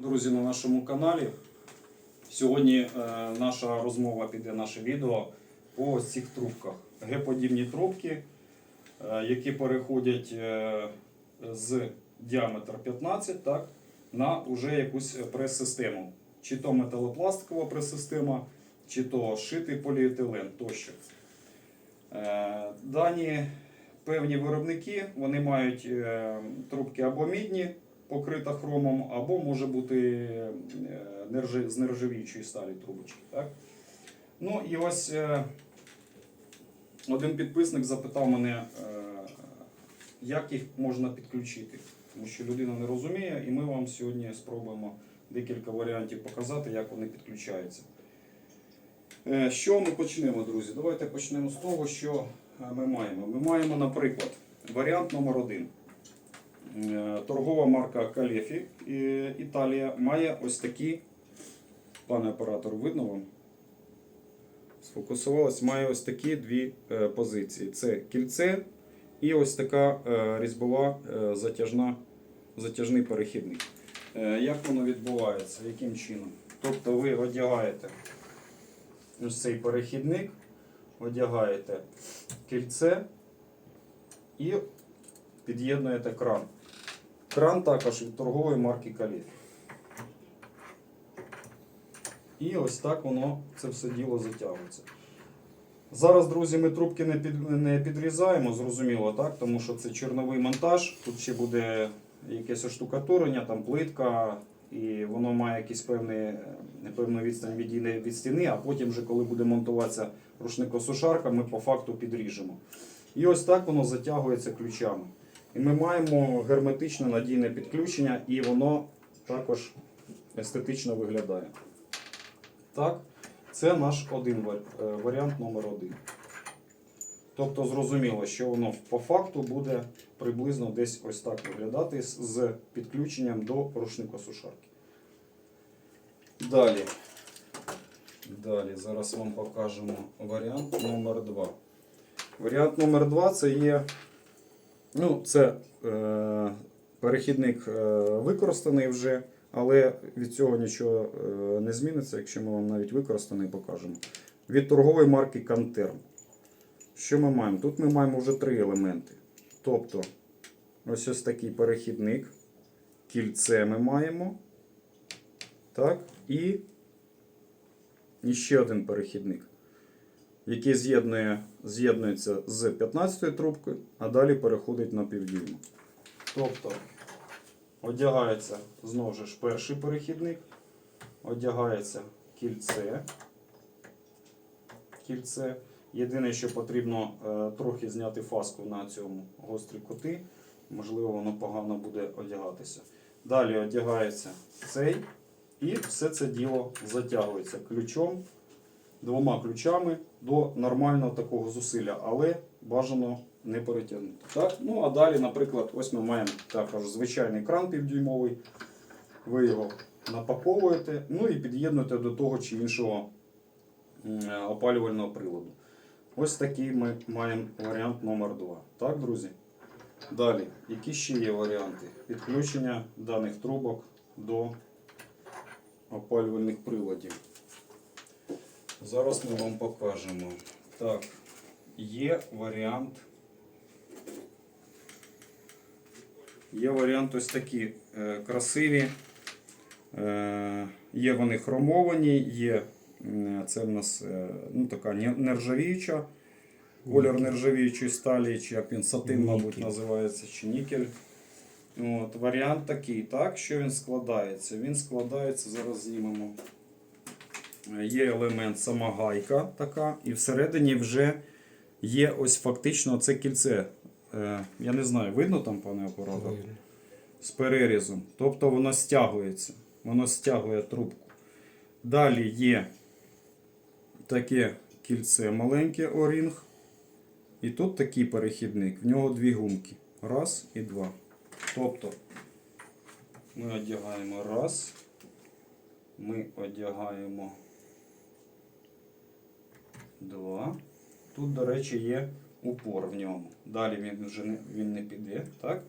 друзі, на нашому каналі. Сьогодні е, наша розмова піде, наше відео по ось цих трубках. Г-подібні трубки, е, які переходять е, з діаметр 15 так, на уже якусь прес-систему. Чи то металопластикова прес-система, чи то шитий поліетилен тощо. Дані певні виробники вони мають трубки або мідні, покрита хромом, або може бути е, з нержавіючої сталі трубочки. Так? Ну і ось е, один підписник запитав мене, е, як їх можна підключити. Тому що людина не розуміє, і ми вам сьогодні спробуємо декілька варіантів показати, як вони підключаються. Що ми почнемо, друзі? Давайте почнемо з того, що ми маємо. Ми маємо, наприклад, варіант номер один. Е, Торгова марка Калефі е, Італія має ось такі, пане оператор, видно вам? Сфокусувалась, має ось такі дві е, позиції: це кільце і ось така різьбова затяжна, затяжний перехідник. Як воно відбувається? Яким чином? Тобто ви одягаєте ось цей перехідник, одягаєте кільце і під'єднуєте кран. Кран також від торгової марки Каліф. І ось так воно це все діло затягується. Зараз, друзі, ми трубки не, під, не підрізаємо, зрозуміло, так? тому що це чорновий монтаж. Тут ще буде якесь оштукатурення, там плитка, і воно має якийсь певний, певну відстань від, від стіни, а потім, вже, коли буде монтуватися рушникосушарка, ми по факту підріжемо. І ось так воно затягується ключами. І ми маємо герметичне надійне підключення, і воно також естетично виглядає. Так, це наш один е, варіант номер один. Тобто зрозуміло, що воно по факту буде приблизно десь ось так виглядати з- підключенням до рушникосушарки. Далі. Далі, зараз вам покажемо варіант номер 2. Варіант номер 2 це є. Ну, це е, перехідник е, використаний вже, але від цього нічого е, не зміниться, якщо ми вам навіть використаний покажемо. Від торгової марки Кантерм. Що ми маємо? Тут ми маємо вже три елементи. Тобто, ось ось такий перехідник, кільце ми маємо. Так, і, ще один перехідник, який з'єднує, з'єднується з 15 трубкою, а далі переходить на півдюйма. Тобто, одягається знову ж перший перехідник, одягається кільце. кільце. Єдине, що потрібно е, трохи зняти фаску на цьому гострі кути. Можливо, воно погано буде одягатися. Далі одягається цей, і все це діло затягується ключом, двома ключами до нормального такого зусилля, але бажано не перетягнути. Так? Ну а далі, наприклад, ось ми маємо також звичайний кран півдюймовий. Ви його напаковуєте, ну і під'єднуєте до того чи іншого опалювального приладу. Ось такий ми маємо варіант номер 2. Так, друзі? Далі, які ще є варіанти? Підключення даних трубок до опалювальних приладів. Зараз ми вам покажемо. Так, є варіант. Є варіант ось такі е, красиві. Е, є вони хромовані, є це в нас е, ну, така нержавіюча, колір нержавіючої сталі, чи як він сатин, мабуть, називається, чи нікель. От, варіант такий, так, що він складається? Він складається, зараз знімемо. Е, Є елемент сама гайка така, і всередині вже є ось фактично це кільце. Е, Я не знаю, видно там, пане оператор? з перерізом. Тобто воно стягується. Воно стягує трубку. Далі є таке кільце маленьке орінг. І тут такий перехідник. В нього дві гумки. Раз і два. Тобто ми одягаємо раз. Ми одягаємо два. Тут, до речі, є упор в ньому. Далі він вже не, він не піде. Так?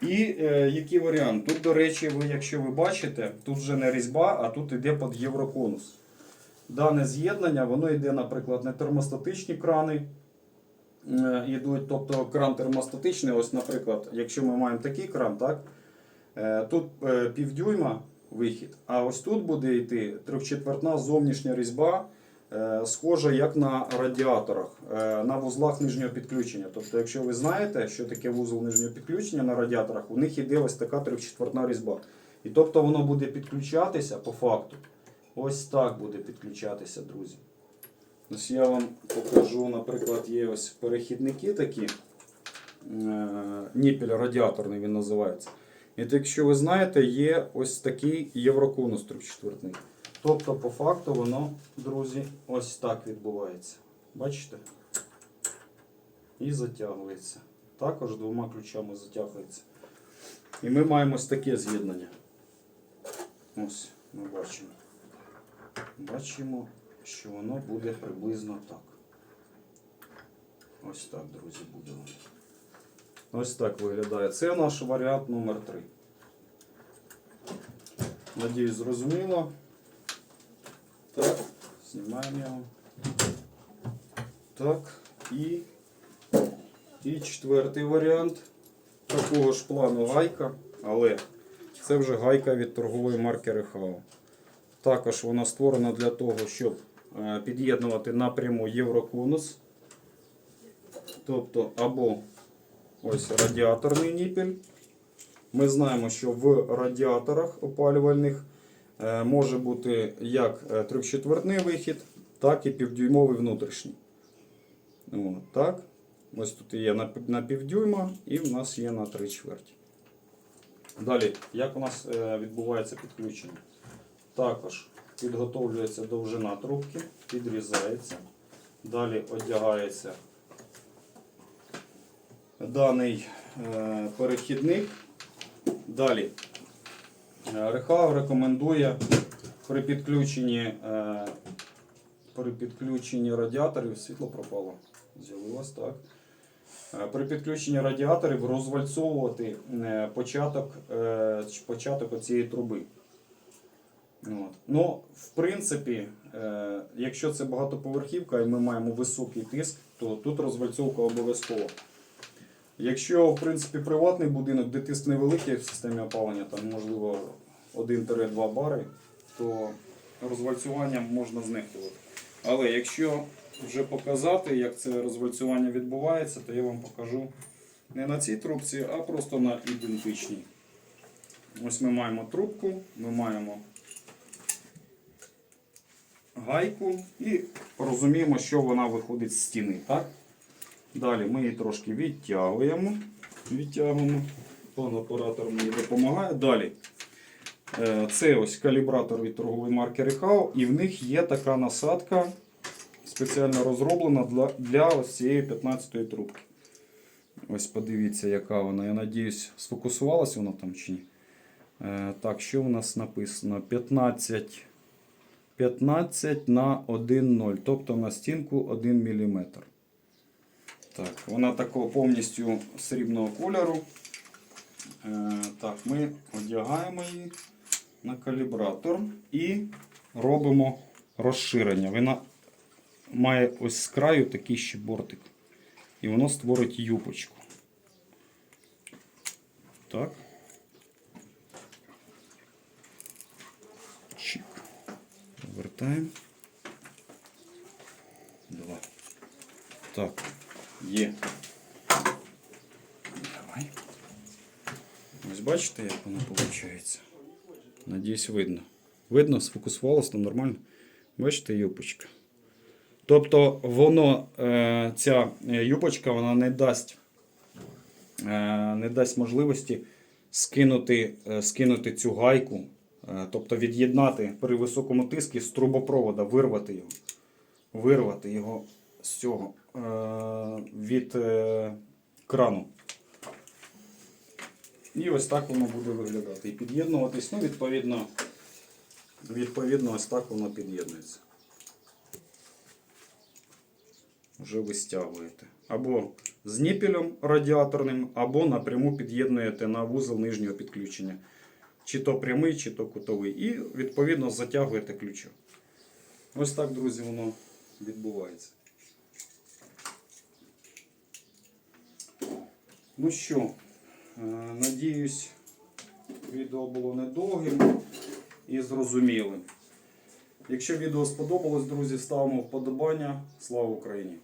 І е, який варіант? Тут, до речі, ви, якщо ви бачите, тут вже не різьба, а тут йде під євроконус. Дане з'єднання, воно йде, наприклад, не термостатичні крани. е, Йдуть, тобто кран термостатичний, ось, наприклад, якщо ми маємо такий кран, так, е, тут е, півдюйма вихід, а ось тут буде йти трьохчетвертна зовнішня різьба, е, схожа як на радіаторах, е, на вузлах нижнього підключення. Тобто, якщо ви знаєте, що таке вузол нижнього підключення на радіаторах, у них іде ось така трьохчетвертна різьба. І тобто воно буде підключатися по факту. Ось так буде підключатися, друзі. Ось я вам покажу, наприклад, є ось перехідники такі. Е, Ніпель радіаторний він називається. І якщо ви знаєте, є ось такий євроконус трьохчетвертний. Тобто, по факту, воно, друзі, ось так відбувається. Бачите? І затягується. Також двома ключами затягується. І ми маємо ось таке з'єднання. Ось, ми бачимо. Бачимо, що воно буде приблизно так. Ось так, друзі, буде воно. Ось так виглядає. Це наш варіант номер 3. Надіюсь, зрозуміло. Так. Так, і, і четвертий варіант. Такого ж плану гайка, але це вже гайка від торгової марки Рехау. Також вона створена для того, щоб е, під'єднувати напряму Євроконус. Тобто або ось радіаторний ніпель. Ми знаємо, що в радіаторах опалювальних може бути як е, трьохчетвертний вихід, так і півдюймовий внутрішній. От, так. Ось тут є на, півдюйма і в нас є на три чверті. Далі, як у нас е, відбувається підключення? Також підготовлюється довжина трубки, підрізається. Далі одягається даний е, перехідник. Далі е, Рехау рекомендує при підключенні, е, при підключенні радіаторів, світло пропало, з'явилось так. Е, При підключенні радіаторів розвальцовувати е, початок, е, початок цієї труби. От. Ну, в принципі, е, якщо це багатоповерхівка і ми маємо високий тиск, то тут розвальцовка обов'язково. Якщо, в принципі, приватний будинок, де тиск невеликий в системі опалення, там можливо 1-2 бари, то розвальцюванням можна знехтувати. Але якщо вже показати, як це розвальцювання відбувається, то я вам покажу не на цій трубці, а просто на ідентичній. Ось ми маємо трубку, ми маємо гайку і розуміємо, що вона виходить з стіни. Так? Далі ми її трошки відтягуємо. Відтягуємо. Пан оператор мені допомагає. Далі. Е, Це ось калібратор від торгової марки Рехау, і в них є така насадка, спеціально розроблена для, ось цієї 15-ї трубки. Ось подивіться, яка вона. Я надіюсь, сфокусувалася вона там чи ні. Е, Так, що у нас написано? 15, 15 на 1,0, тобто на стінку 1 мм. Так, вона такого повністю срібного кольору. Е, так, ми одягаємо її на калібратор і робимо розширення. Вона має ось з краю такий ще бортик. І воно створить юпочку. Так. Чик. Повертаємо. Два. Так. Є. Давай. Ось бачите, як воно виходить? Надіюсь, видно. Видно, сфокусувалося там нормально. Бачите, юпочка. Тобто воно, е, ця е, юпочка вона не дасть, е, не дасть можливості скинути, скинути цю гайку, тобто від'єднати при високому тиску з трубопровода, вирвати його. Вирвати його з цього е, від е, крану. І ось так воно буде виглядати. І під'єднуватись, ну, відповідно, відповідно, ось так воно під'єднується. Вже ви стягуєте. або з ніпелем радіаторним, або напряму під'єднуєте на вузол нижнього підключення. Чи то прямий, чи то кутовий. І відповідно затягуєте ключом. Ось так, друзі, воно відбувається. Ну що, е, надіюсь, відео було недовгим і зрозумілим. Якщо відео сподобалось, друзі, ставимо вподобання. Слава Україні!